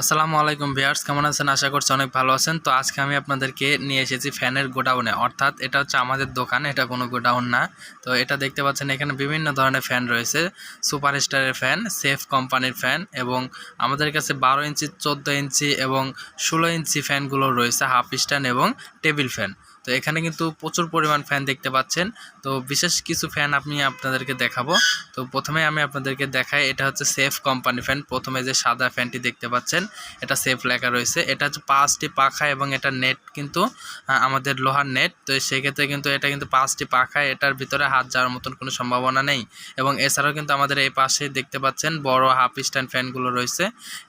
আসসালামু আলাইকুম ভিয়ার্স কেমন আছেন? আশা করছি অনেক ভালো আছেন। তো আজকে আমি আপনাদেরকে নিয়ে এসেছি ফ্যানের গোডাউনে। অর্থাৎ এটা হচ্ছে আমাদের দোকান, এটা কোনো গোডাউন না। তো এটা দেখতে পাচ্ছেন, এখানে বিভিন্ন ধরনের ফ্যান রয়েছে। সুপার স্টারের ফ্যান, সেফ কোম্পানির ফ্যান এবং আমাদের কাছে বারো ইঞ্চি, চোদ্দ ইঞ্চি এবং ষোলো ইঞ্চি ফ্যানগুলো রয়েছে, হাফ স্ট্যান্ড এবং টেবিল ফ্যান। তো এখানে কিন্তু প্রচুর পরিমাণ ফ্যান দেখতে পাচ্ছেন। তো বিশেষ কিছু ফ্যান আমি আপনাদেরকে দেখাবো। তো প্রথমে আমি আপনাদেরকে দেখাই, এটা হচ্ছে সেফ কোম্পানি ফ্যান প্রথমে যে সাদা ফ্যানটি দেখতে পাচ্ছেন, এটা সেফ লেখা রয়েছে। এটা হচ্ছে পাঁচটি পাখা এবং এটা নেট কিন্তু আমাদের লোহার নেট তো সেক্ষেত্রে কিন্তু এটা কিন্তু পাঁচটি পাখা, এটার ভিতরে হাত যাওয়ার মতন কোনো সম্ভাবনা নেই। এবং এছাড়াও কিন্তু আমাদের এই পাশে দেখতে পাচ্ছেন, বড় হাফ স্ট্যান্ড ফ্যানগুলো রয়েছে।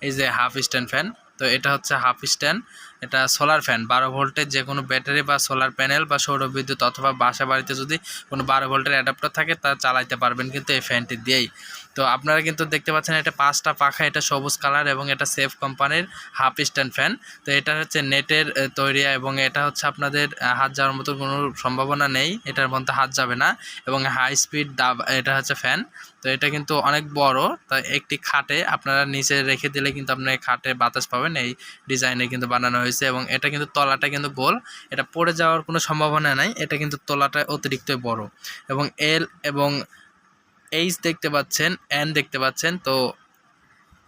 এই যে হাফ স্ট্যান্ড ফ্যান তো এটা হচ্ছে হাফ স্ট্যান্ড এটা সোলার ফ্যান বারো ভোল্টের যে কোনো ব্যাটারি বা সোলার প্যানেল বা সৌর বিদ্যুৎ অথবা বাসা বাড়িতে যদি কোনো বারো ভোল্টের অ্যাডাপ্টার থাকে, তা চালাইতে পারবেন কিন্তু এই ফ্যানটি দিয়েই। তো আপনারা কিন্তু দেখতে পাচ্ছেন এটা পাঁচটা পাখা, এটা সবুজ কালার এবং এটা সেফ কোম্পানির হাফ স্ট্যান্ড ফ্যান তো এটা হচ্ছে নেটের তৈরি এবং এটা হচ্ছে আপনাদের হাত যাওয়ার মতো কোনো সম্ভাবনা নেই, এটার মধ্যে হাত যাবে না এবং হাই স্পিড দাব, এটা হচ্ছে ফ্যান তো এটা কিন্তু অনেক বড়, তা একটি খাটে আপনারা নিচে রেখে দিলে কিন্তু আপনার খাটে বাতাস পাবেন, এই ডিজাইনে কিন্তু বানানো হয়েছে এবং এটা কিন্তু তলাটা কিন্তু গোল। এটা পড়ে যাওয়ার কোনো সম্ভাবনা নাই। এটা কিন্তু তলাটা অতিরিক্ত বড়। এবং এল এবং এইচ দেখতে পাচ্ছেন, এন দেখতে পাচ্ছেন। তো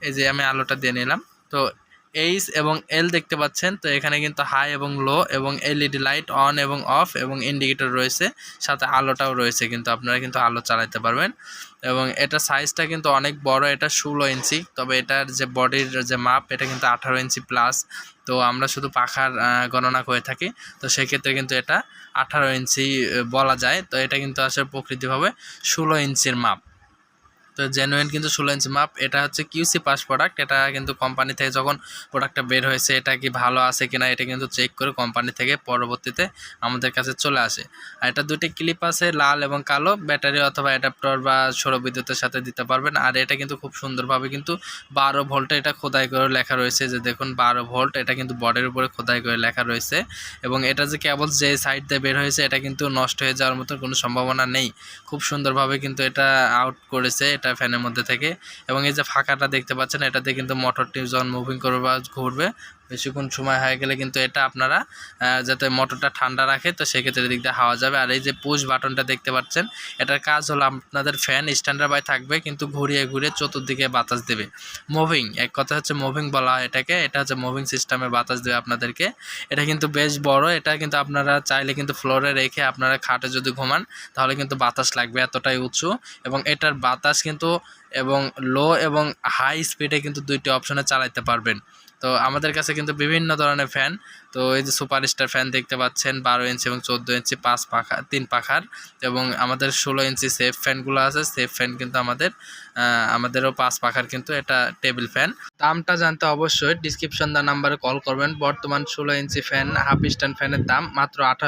এই যে আমি আলোটা দিয়ে নিলাম। তো এইচ এবং এল দেখতে পাচ্ছেন। তো এখানে কিন্তু হাই এবং লো এবং এলইডি লাইট অন এবং অফ এবং ইন্ডিকেটর রয়েছে। সাথে আলোটাও রয়েছে কিন্তু আপনারা কিন্তু আলো চালাতে পারবেন। এবং এটা সাইজটা কিন্তু অনেক বড়, এটা ষোলো ইঞ্চি। তবে এটার যে বডির যে মাপ, এটা কিন্তু আঠারো ইঞ্চি প্লাস তো আমরা শুধু পাখার গণনা করে থাকি। তো সেক্ষেত্রে কিন্তু এটা আঠারো ইঞ্চি বলা যায়। তো এটা কিন্তু আসলে প্রকৃতিভাবে ষোলো ইঞ্চির মাপ। তো জেনুইন কিন্তু ষোলো ইঞ্চি মাপ এটা হচ্ছে কিউসি পাস প্রোডাক্ট এটা কিন্তু কোম্পানি থেকে যখন প্রোডাক্টটা বের হয়েছে, এটা কি ভালো আছে কিনা, এটা কিন্তু চেক করে কোম্পানি থেকে পরবর্তীতে আমাদের কাছে চলে আসে। আর এটা দুটি ক্লিপ আছে, লাল এবং কালো ব্যাটারি অথবা অ্যাডাপ্টার বা সৌর বিদ্যুতের সাথে দিতে পারবেন। আর এটা কিন্তু খুব সুন্দরভাবে কিন্তু বারো ভোল্টে এটা খোদাই করে লেখা রয়েছে যে দেখুন, বারো ভোল্ট এটা কিন্তু বডির উপরে খোদাই করে লেখা রয়েছে। এবং এটা যে কেবল যে সাইড দিয়ে বের হয়েছে, এটা কিন্তু নষ্ট হয়ে যাওয়ার মতো কোনো সম্ভাবনা নেই। খুব সুন্দরভাবে কিন্তু এটা আউট করেছে, এটা ফ্যানের মধ্যে থেকে। এবং এই যে ফাঁকাটা দেখতে পাচ্ছেন, এটাতে কিন্তু মোটরটি জন মুভিং করবে বা ঘুরবে। বেশিক্ষণ সময় হয়ে গেলে কিন্তু এটা আপনারা যাতে মোটরটা ঠান্ডা রাখে, তো সেক্ষেত্রে দিক দিয়ে হাওয়া যাবে। আর এই যে পুশ বাটনটা দেখতে পাচ্ছেন, এটার কাজ হলো আপনাদের ফ্যান স্ট্যান্ডার বাই থাকবে, কিন্তু ঘুরিয়ে ঘুরিয়ে চতুর্দিকে বাতাস দেবে। মুভিং এক কথা হচ্ছে মুভিং বলা হয় এটাকে, এটা হচ্ছে মুভিং সিস্টেমে বাতাস দেবে আপনাদেরকে। এটা কিন্তু বেশ বড়, এটা কিন্তু আপনারা চাইলে কিন্তু ফ্লোরে রেখে আপনারা খাটে যদি ঘুমান, তাহলে কিন্তু বাতাস লাগবে এতটাই উঁচু। এবং এটার বাতাস কিন্তু, এবং লো এবং হাই স্পিডে কিন্তু দুইটি অপশনে চালাইতে পারবেন। তো আমাদের কাছে কিন্তু বিভিন্ন ধরনের ফ্যান তো এই যে সুপার স্টার ফ্যান দেখতে পাচ্ছেন, বারো ইঞ্চি এবং চোদ্দ ইঞ্চি পাঁচ পাখা, তিন পাখার এবং আমাদের ষোলো ইঞ্চি সেফ ফ্যানগুলো আছে। সেফ ফ্যান কিন্তু আমাদের আমাদেরও পাঁচ পাখার কিন্তু এটা টেবিল ফ্যান দামটা জানতে অবশ্যই ডিসক্রিপশন দা নাম্বারে কল করবেন। বর্তমান ষোলো ইঞ্চি ফ্যান হাফ স্ট্যান্ড ফ্যানের দাম মাত্র আঠাশ